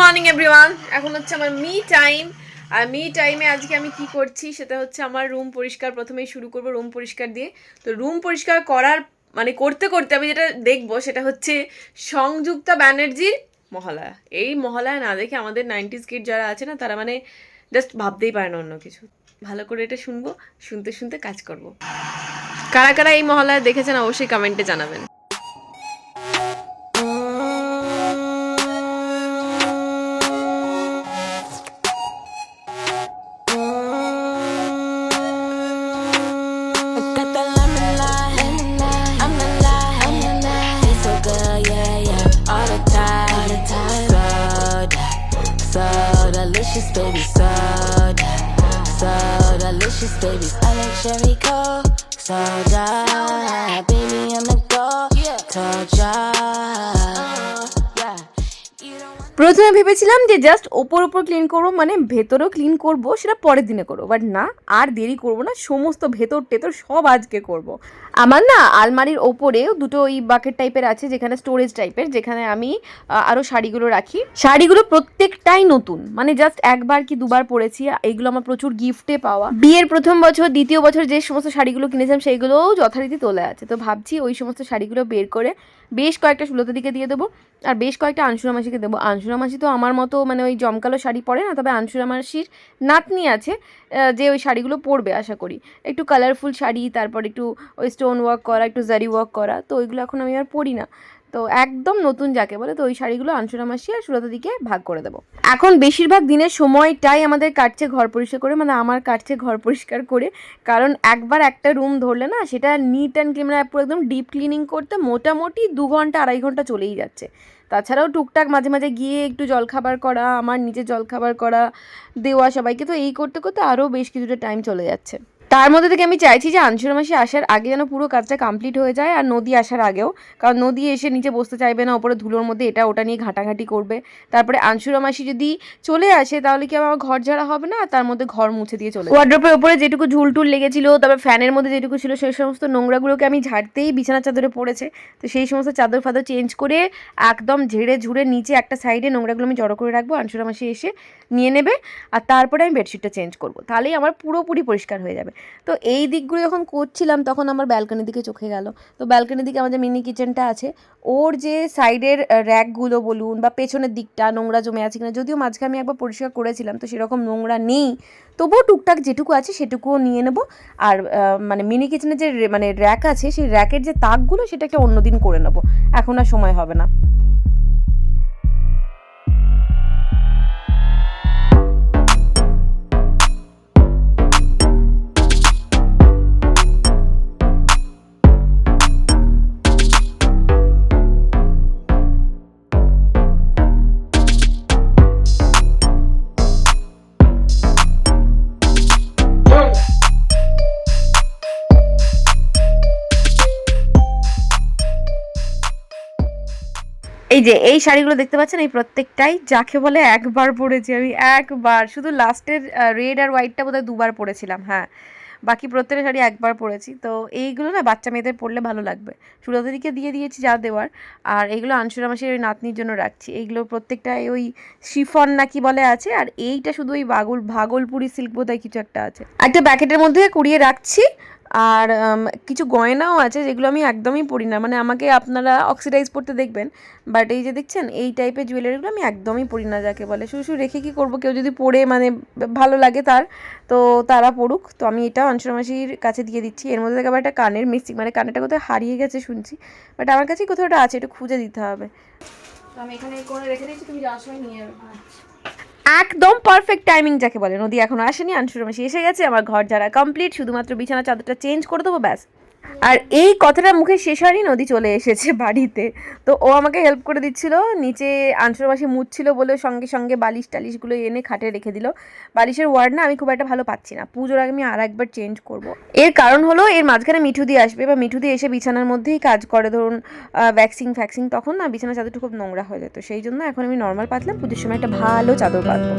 Morning, everyone. এখন হচ্ছে আমার মি টাইম। আর মি টাইমে আজকে আমি কি করছি, সেটা হচ্ছে আমার রুম পরিষ্কার, প্রথমেই শুরু করব রুম পরিষ্কার দিয়ে। তো রুম পরিষ্কার করার মানে করতে করতে আমি যেটা দেখব, সেটা হচ্ছে সংযুক্তা ব্যানার্জির মহালয়া। এই মহালয়া না দেখে আমাদের নাইনটিস কিড যারা আছে না, তারা মানে জাস্ট ভাবতেই পারে না অন্য কিছু। ভালো করে এটা শুনব, শুনতে শুনতে কাজ করব। কারা কারা এই মহালয়া দেখেছেন, অবশ্যই কমেন্টে জানাবেন। So, delicious, baby. So, so delicious, baby. I like cherry coke. So, baby, I'm the go. Told ya. প্রথমে ভেবেছিলাম যে জাস্ট ওপর ওপর ক্লিন করব মানে ভেতরেও ক্লিন করব, সেটা পরের দিনে করব। বাট না, আর দেরি করব না, সমস্ত ভেতর টেতর সব আজকে করব। আমার না আলমারির ওপরেও দুটো ওই বাকেট টাইপের আছে, যেখানে স্টোরেজ টাইপের যেখানে আমি আরও শাড়িগুলো রাখি। শাড়িগুলো প্রত্যেকটাই নতুন মানে জাস্ট একবার কি দুবার পরেছি এইগুলো আমার প্রচুর গিফটে পাওয়া। বিয়ের প্রথম বছর, দ্বিতীয় বছর যে সমস্ত শাড়িগুলো কিনেছিলাম, সেইগুলোও যথারীতি তোলা আছে। তো ভাবছি ওই সমস্ত শাড়িগুলো বের করে বেশ কয়েকটা সুলতা দিকে দিয়ে দেবো, আর বেশ কয়েকটা আনসুরা মাসিকে দেবো। আনসুরা মাসি তো আমার মতো মানে ওই জমকালো শাড়ি পরে না, তবে আনসুরা মাসির নাতনি আছে যে ওই শাড়িগুলো পরবে আশা করি। একটু কালারফুল শাড়ি, তারপর একটু ওই স্টোন ওয়ার্ক করা, একটু জারি ওয়ার্ক করা, তো ওইগুলো এখন আমি আর পরি না। তো একদম নতুন যাকে বলে, তো ওই শাড়িগুলো আনসুরা মাসি আর সুলতা দিকে ভাগ করে দেবো। এখন বেশিরভাগ দিনের সময়টাই আমাদের কাটছে ঘর পরিষ্কার করে মানে আমার কাটছে ঘর পরিষ্কার করে। কারণ একবার একটা রুম ধরলে না, সেটা নিট অ্যান্ড ক্লিন মানে পুরো একদম ডিপ ক্লিনিং করতে মোটামুটি দু ঘণ্টা, আড়াই ঘণ্টা চলেই যাচ্ছে। তাছাড়াও টুকটাক মাঝে মাঝে গিয়ে একটু জলখাবার করা, আমার নিজে জলখাবার করা, দেওয়া সবাইকে, তো এই করতে করতে আরও বেশ কিছুটা টাইম চলে যাচ্ছে। তার মধ্যে থেকে আমি চাইছি যে আনসুরা মাসি আসার আগে যেন পুরো কাজটা কমপ্লিট হয়ে যায় আর নদী আসার আগেও। কারণ নদী এসে নিচে বসতে চাইবে না, ওপরে ধুলোর মধ্যে এটা ওটা নিয়ে ঘাটাঘাটি করবে। তারপরে আনসুরা মাসি যদি চলে আসে, তাহলে কি আমার ঘর ঝাড়া হবে না? তার মধ্যে ঘর মুছে দিয়ে চলে ওয়ার্ড্রপের উপরে যেটুকু ঝুলটুল লেগেছিল, তারপর ফ্যানের মধ্যে যেটুকু ছিল, সেই সমস্ত নোংরাগুলোকে আমি ঝাড়তেই বিছানা চাদরে পড়েছে। তো সেই সমস্ত চাদর ফাদর চেঞ্জ করে একদম ঝেড়ে ঝুড়ে নিচে একটা সাইডে নোংরাগুলো আমি জড়ো করে রাখব আনসুরা মাসি এসে নিয়ে নেবে। আর তারপরে আমি বেডশিটটা চেঞ্জ করব। তাহলেই আমার পুরোপুরি পরিষ্কার হয়ে যাবে। তো এই দিকগুলো যখন করছিলাম, তখন আমার ব্যালকনির দিকে চোখে গেল। তো ব্যালকনির দিকে আমাদের মিনি কিচেনটা আছে। ওর যে সাইডের র্যাকগুলো বলুন বা পেছনের দিকটা নোংরা জমে আছে কিনা, যদিও মাঝখানে আমি একবার পরিষ্কার করেছিলাম, তো সেরকম নোংরা নেই। তবুও টুকটাক যেটুকু আছে, সেটুকুও নিয়ে নেব। আর মানে মিনি কিচেনের যে মানে র্যাক আছে, সেই র্যাকের যে তাকগুলো সেটা একটা অন্যদিন করে নেব। এখন আর সময় হবে না। যে এই শাড়িগুলো দেখতে পাচ্ছেন, এই প্রত্যেকটাই যাকে বলে একবার পরেছি আমি, একবার। শুধু লাস্টের রেড আর হোয়াইটটা বোধহয় দুবার পরেছিলাম হ্যাঁ। বাকি প্রত্যেকটা শাড়ি একবার পরেছি। তো এইগুলো না বাচ্চা মেয়েদের পরলে ভালো লাগবে। সুরতাদিকে দিয়ে দিয়েছি যা দেওয়ার, আর এইগুলো আনসুরা মাসের ওই নাতনির জন্য রাখছি। এইগুলো প্রত্যেকটাই ওই শিফন নাকি বলে আছে, আর এইটা শুধু ওই বাগল, ভাগলপুরি সিল্ক বোধহয় কিছু একটা আছে। একটা প্যাকেটের মধ্যে কুড়িয়ে রাখছি আর কিছু গয়নাও আছে যেগুলো আমি একদমই পরি না। মানে আমাকে আপনারা অক্সিডাইজ পড়তে দেখবেন বাট এই যে দেখছেন এই টাইপের জুয়েলারিগুলো আমি একদমই পরি না যাকে বলে। শুধু শুধু রেখে কী করব? কেউ যদি পরে মানে ভালো লাগে তার তো তারা পড়ুক তো আমি এটা অংশর মাসির কাছে দিয়ে দিচ্ছি। এর মধ্যে থেকে আবার একটা কানের মিস্টিক মানে কানেরটা কোথাও হারিয়ে গেছে শুনছি। বাট আমার কাছেই কোথাও একটা আছে একটু খুঁজে দিতে হবে। তো আমি এখানে করে রেখে দিচ্ছি তুমি যাওয়ার সময় নিয়ে একদম পারফেক্ট টাইমিং যাকে বলে। নদী এখনও আসেনি আনসুর মাসি এসে গেছে। আমার ঘর যারা কমপ্লিট শুধুমাত্র বিছানা চাদরটা চেঞ্জ করে দেবো, ব্যাস। আর এই কথাটা মুখে শেষ হয়নি, নদী চলে এসেছে বাড়িতে। তো ও আমাকে হেল্প করে দিচ্ছিল, নিচে আনসুর মাসি মুছছিল বলে সঙ্গে সঙ্গে বালিশ টালিশগুলো এনে খাটে রেখে দিল। বালিশের ওয়ার্ড না আমি খুব একটা ভালো পাচ্ছি না, পুজোর আগে আমি আর একবার চেঞ্জ করব। এর কারণ হলো, এর মাঝখানে মিঠু দিয়ে আসবে বা মিঠু দিয়ে এসে বিছানার মধ্যেই কাজ করে। ধরুন ভ্যাকসিন ফ্যাকসিন তখন না বিছানা চাদরটা খুব নোংরা হয়ে যেত, সেই জন্য এখন আমি নর্মাল পাতলাম, পুজোর সময় একটা ভালো চাদর পাতবো।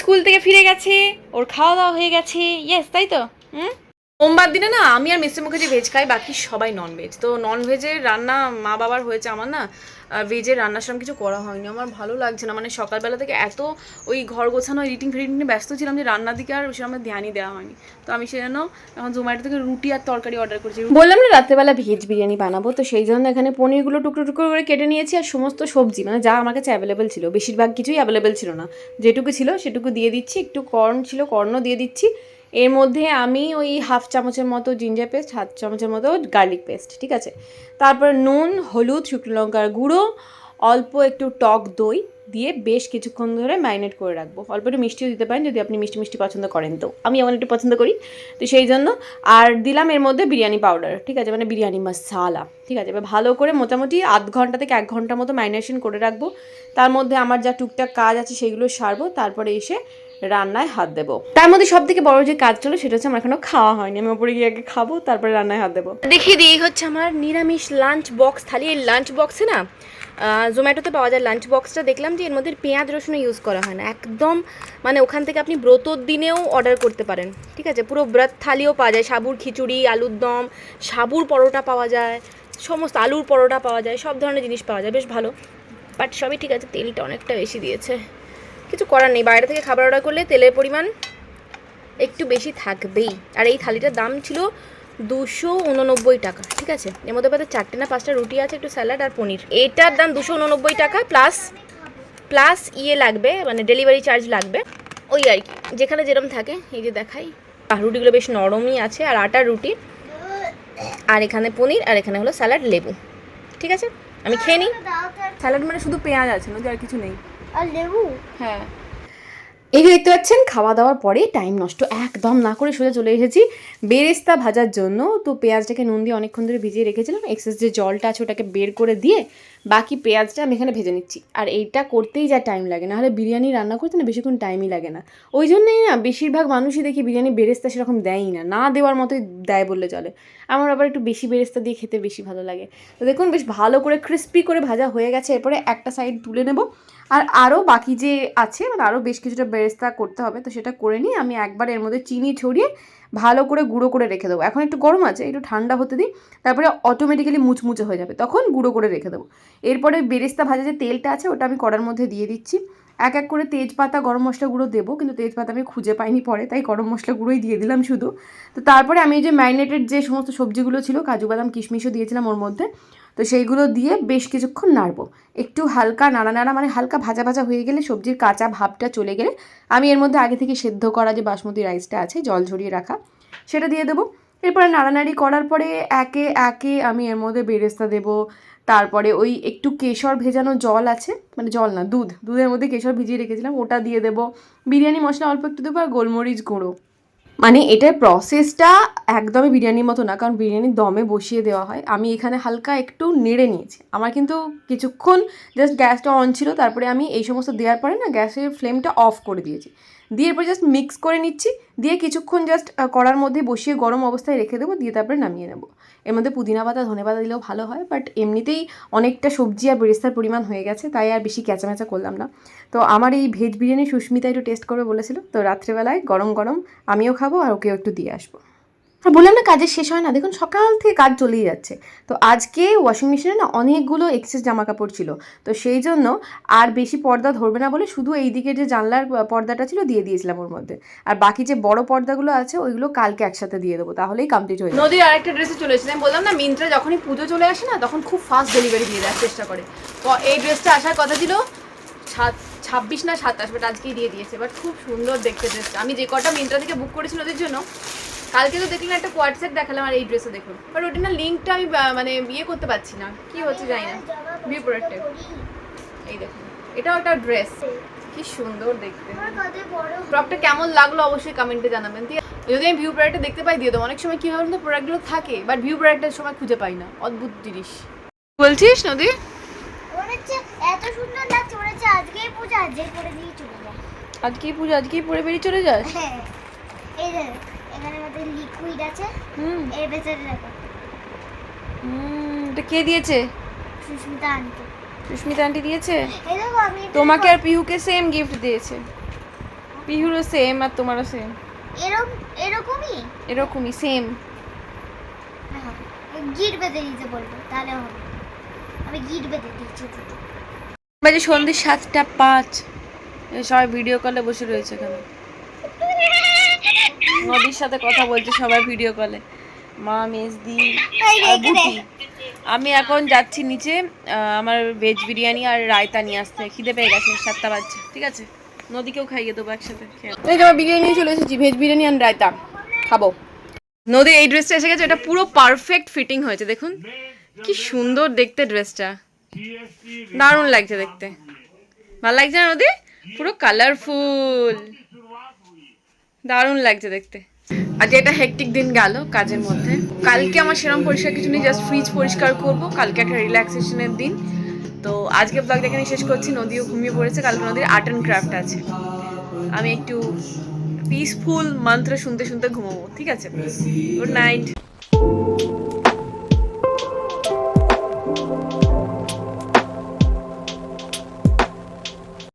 স্কুল থেকে ফিরে গেছে, ওর খাওয়া দাওয়া হয়ে গেছে। ইয়েস তাই তো? হুম? সোমবার দিনে না, আমি আর মিস্টার মুখার্জি ভেজ খাই, বাকি সবাই নন ভেজ তো নন ভেজের রান্না মা বাবার হয়েছে আমার না ভেজের রান্নার সেরকম কিছু করা হয়নি। আমার ভালো লাগছে না। মানে সকালবেলা থেকে এত ওই ঘর গোছানো এডিটিং ফেডিটিং নিয়ে ব্যস্ত ছিলাম যে রান্নার দিকে আর সেরকম ধ্যানই দেওয়া হয়নি। তো আমি সেজন্য এখন জোম্যাটো থেকে রুটি আর তরকারি অর্ডার করেছি। বললাম না, রাত্রেবেলা ভেজ বিরিয়ানি বানাবো। তো সেই জন্য এখানে পনিরগুলো টুকরো টুকরো করে কেটে নিয়েছি আর সমস্ত সবজি। মানে যা আমার কাছে অ্যাভেলেবেল ছিল। বেশিরভাগ কিছুই অ্যাভেলেবেল ছিল না। যেটুকু ছিল সেটুকু দিয়ে দিচ্ছি। একটু কর্ন ছিল কর্নও দিয়ে দিচ্ছি। এর মধ্যে আমি ওই হাফ চামচের মতো জিঞ্জার পেস্ট হাফ চামচের মতো গার্লিক পেস্ট ঠিক আছে? তারপর নুন, হলুদ, শুকনো লঙ্কার গুঁড়ো, অল্প একটু টক দই দিয়ে বেশ কিছুক্ষণ ধরে ম্যারিনেট করে রাখব। অল্প একটু মিষ্টিও দিতে পারেন যদি আপনি মিষ্টি মিষ্টি পছন্দ করেন তো। আমি এমন একটু পছন্দ করি। তো সেই জন্য আর দিলাম এর মধ্যে বিরিয়ানি পাউডার ঠিক আছে? মানে বিরিয়ানি মশালা ঠিক আছে? এবার ভালো করে মোটামুটি আধ ঘণ্টা থেকে এক ঘণ্টার মতো ম্যারিনেশন করে রাখব। তার মধ্যে আমার যা টুকটাক কাজ আছে সেগুলো সারবো। তারপরে এসে রান্নায় হাত দেবো। তার মধ্যে সব থেকে বড় যে কাজ ছিল সেটা হচ্ছে আমার এখনও খাওয়া হয়নি। আমি ওপরে গিয়ে আগে খাব তারপরে রান্নায় হাত দেবো। দেখিয়ে দিই হচ্ছে আমার নিরামিষ লাঞ্চ বক্স থালি। এই লাঞ্চ বক্সে না জোম্যাটোতে পাওয়া যায় লাঞ্চ বক্সটা দেখলাম যে এর মধ্যে পেঁয়াজ রসুন ইউজ করা হয় না। একদম মানে ওখান থেকে আপনি ব্রতর দিনেও অর্ডার করতে পারেন। ঠিক আছে? পুরো ব্রত থালিও পাওয়া যায়। সাবুর খিচুড়ি আলুর দম সাবুর পরোটা পাওয়া যায়। সমস্ত আলুর পরোটা পাওয়া যায়। সব ধরনের জিনিস পাওয়া যায়। বেশ ভালো। বাট সবই ঠিক আছে তেলটা অনেকটা বেশি দিয়েছে। কিছু করার নেই। বাইরে থেকে খাবার অর্ডার করলে তেলের পরিমাণ একটু বেশি থাকবেই। আর এই থালিটার দাম ছিল দুশো উননব্বই টাকা, ঠিক আছে? এর মধ্যে পাতে চারটে না পাঁচটা রুটি আছে, একটু স্যালাড আর পনির। এটার দাম দুশো উননব্বই টাকা প্লাস প্লাস ইয়ে লাগবে মানে ডেলিভারি চার্জ লাগবে। ওই আর কি, যেখানে যেরকম থাকে, এই যে দেখাই। আর রুটিগুলো বেশ নরমই আছে, আর আটার রুটি, আর এখানে পনির, আর এখানে হলো স্যালাড লেবু, ঠিক আছে? আমি খেয়ে নিই। স্যালাড মানে শুধু পেঁয়াজ আছে নদী আর কিছু নেই। আর লেবু। হ্যাঁ। এই যে দেখতে পাচ্ছেন খাওয়া দাওয়ার পরে টাইম নষ্ট একদম না করে সোজা চলে এসেছি বেরেস্তা ভাজার জন্য। তো পেঁয়াজটাকে নুন দিয়ে অনেকক্ষণ ধরে ভিজিয়ে রেখেছিলাম। এক্সেস যে জলটা আছে ওটাকে বের করে দিয়ে বাকি পেঁয়াজটা আমি এখানে ভেজে নিচ্ছি। আর এইটা করতেই যা টাইম লাগে নাহলে বিরিয়ানি রান্না করতে না বেশিক্ষণ টাইমই লাগে না। ওই জন্যই না বেশিরভাগ মানুষই দেখি বিরিয়ানি বেরেস্তা সেরকম দেয়ই না। না দেওয়ার মতোই দেয় বললে চলে। আমার আবার একটু বেশি বেরেস্তা দিয়ে খেতে বেশি ভালো লাগে। তো দেখুন বেশ ভালো করে ক্রিস্পি করে ভাজা হয়ে গেছে। এরপরে একটা সাইড তুলে নেব। আর আরও বাকি যে আছে মানে আরও বেশ কিছুটা বেরেস্তা করতে হবে, তো সেটা করে নিয়ে আমি একবার এর মধ্যে চিনি ছড়িয়ে ভালো করে গুঁড়ো করে রেখে দেবো। এখন একটু গরম আছে, একটু ঠান্ডা হতে দিই, তারপরে অটোমেটিক্যালি মুচমুচে হয়ে যাবে, তখন গুঁড়ো করে রেখে দেবো। এরপরে বেরেস্তা ভাজা যে তেলটা আছে, ওটা আমি কড়ার মধ্যে দিয়ে দিচ্ছি। এক এক করে তেজপাতা, গরম মশলা গুঁড়ো দেবো, কিন্তু তেজপাতা আমি খুঁজে পাইনি পরে, তাই গরম মশলা গুঁড়োই দিয়ে দিলাম শুধু। তো তারপরে আমি যে ম্যারিনেটেড যে সমস্ত সবজিগুলো ছিল, কাজু বাদাম, কিশমিশও দিয়েছিলাম ওর মধ্যে তো সেইগুলো দিয়ে বেশ কিছুক্ষণ নাড়বো। একটু হালকা নাড়া নাড়া মানে হালকা ভাজা ভাজা হয়ে গেলে সবজির কাঁচা ভাবটা চলে গেলে আমি এর মধ্যে আগে থেকে সেদ্ধ করা যে বাসমতি রাইসটা আছে, জল ঝরিয়ে রাখা, সেটা দিয়ে দেবো। এরপরে নাড়ানাড়ি করার পরে একে একে আমি এর মধ্যে বেরেস্তা দেবো। তারপরে ওই একটু কেশর ভেজানো জল আছে মানে জল না, দুধ, দুধের মধ্যে কেশর ভিজিয়ে রেখেছিলাম, ওটা দিয়ে দেবো। বিরিয়ানি মশলা অল্প একটু দেবো আর গোলমরিচ গুঁড়ো। মানে এটার প্রসেসটা একদমই বিরিয়ানির মতো না, কারণ বিরিয়ানি দমে বসিয়ে দেওয়া হয়। আমি এখানে হালকা একটু নেড়ে নিয়েছি। আমার কিন্তু কিছুক্ষণ জাস্ট গ্যাসটা অন ছিল, তারপরে আমি এই সমস্ত দেওয়ার পরে না গ্যাসের ফ্লেমটা অফ করে দিয়েছি। দিয়ে এরপর জাস্ট মিক্স করে নিচ্ছি, দিয়ে কিছুক্ষণ জাস্ট করার মধ্যে বসিয়ে গরম অবস্থায় রেখে দেবো, দিয়ে তারপরে নামিয়ে নেব। এর মধ্যে পুদিনা পাতা, ধনে পাতা দিলেও ভালো হয় বাট এমনিতেই অনেকটা সবজি আর বেরেস্তার পরিমাণ হয়ে গেছে, তাই আর বেশি ক্যাঁচামেচা করলাম না। তো আমার এই ভেজ বিরিয়ানি সুস্মিতা একটু টেস্ট করবে বলেছিল, তো রাত্রেবেলায় গরম গরম আমিও খাব আর ওকেও একটু দিয়ে আসব। আর বললাম না কাজের শেষ হয় না। দেখুন, সকাল থেকে কাজ চলেই যাচ্ছে। তো আজকে ওয়াশিং মেশিনে না অনেকগুলো এক্সেস জামা কাপড় ছিল। তো সেই জন্য আর বেশি পর্দা ধরবে না বলে শুধু এই দিকে যে জানলার পর্দাটা ছিল দিয়ে দিয়েছিলাম ওর মধ্যে। আর বাকি যে বড় পর্দাগুলো আছে, ওইগুলো কালকে একসাথে দিয়ে দেবো, তাহলেই কমপ্লিট হয়ে নদীর আরেকটা ড্রেসে চলে এসেছে। আমি বললাম না, মিন্ত্রা যখনই পুজো চলে আসে না, তখন খুব ফাস্ট ডেলিভারি দিয়ে দেওয়ার চেষ্টা করে। তো এই ড্রেসটা আসার কথা ছিল সাত- ছাব্বিশ না সাতাশ বাট আজকেই দিয়ে দিয়েছে। বাট খুব সুন্দর দেখতে ড্রেসটা আমি যে কটা মিন্ত্রা থেকে বুক করেছি ওদের জন্য কালকে তো দেখলাম একটা সেট দেখালাম আর এই ড্রেসও দেখুন। বাট ওটা না লিঙ্কটা আমি মানে বিয়ে করতে পারছি না। কি হচ্ছে জানি না। ভিউ প্রোডাক্টে এই দেখুন। এটা ওটা ড্রেস কি সুন্দর দেখতে। প্রোডাক্টটা কেমন লাগল অবশ্যই কমেন্টে জানাবেন? যদি আমি ভিউ প্রোডাক্টটা দেখতে পাই দিয়ে দেবো। অনেক সময় কি হয় তো প্রোডাক্টগুলো থাকে বাট ভিউ প্রোডাক্টের সময় খুঁজে পাই না। অদ্ভুত জিনিস। বলছিস নদী? এত সুন্দর লাগছে আজকেই পূজা আজকেই করে দিয়ে চলে যায় আজকেই পুজো আজকেই পরে বেরিয়ে চলে যাস? হ্যাঁ। এই এখানে মধ্যে লিকুইড আছে। হুম। এর ভেতরে দেখো হুম, এটা কে দিয়েছে? সুস্মিতা আনতে সুস্মিতা আন্টি দিয়েছে? এই দেখো আমি তোমাকে আর পিহুকে সেম গিফট দিয়েছে। পিহুরও সেম আর তোমারও সেম এরকম এরকমই? এরকমই সেম গিট বেঁধে দিতে বলব তাহলে হবে। আমি গিট বেঁধে দিচ্ছি বাজে সন্ধ্যে সাতটা পাঁচ। সবাই ভিডিও কলে বসে রয়েছে এখানে। নদীর সাথে কথা বলছে সবাই ভিডিও কলে মা মেজদি এই আর বুটি। আমি এখন যাচ্ছি নিচে আমার ভেজ বিরিয়ানি আর রায়তা নিয়ে আসতে। খিদে পেয়ে গেছে সাতটা বাজছে ঠিক আছে? নদীকেও খাইয়ে দেবো একসাথে এই আমার বিরিয়ানি চলে এসেছি ভেজ বিরিয়ানি আর রায়তা। খাব। নদী এই ড্রেসটা এসে গেছে এটা পুরো পারফেক্ট ফিটিং হয়েছে দেখুন। কি সুন্দর দেখতে ড্রেসটা দারুণ লাগছে দেখতে। ভালো লাগছে না নদী? পুরো কালারফুল দারুণ লাগছে দেখতে। আজ এটা হেকটিক দিন গেল কাজের মধ্যে। কালকে আমার সেরকম পরিষ্কার কিছু নেই জাস্ট ফ্রিজ পরিষ্কার করব। কালকে একটা রিল্যাক্সেশনের দিন। তো আজকে ব্লগটা এখানে শেষ করছি, নদীও ঘুমিয়ে পড়েছে, কালকে নদীর আর্ট অ্যান্ড ক্রাফট আছে। আমি একটু পিসফুল মন্ত্র শুনতে শুনতে ঘুমাবো, ঠিক আছে? Good night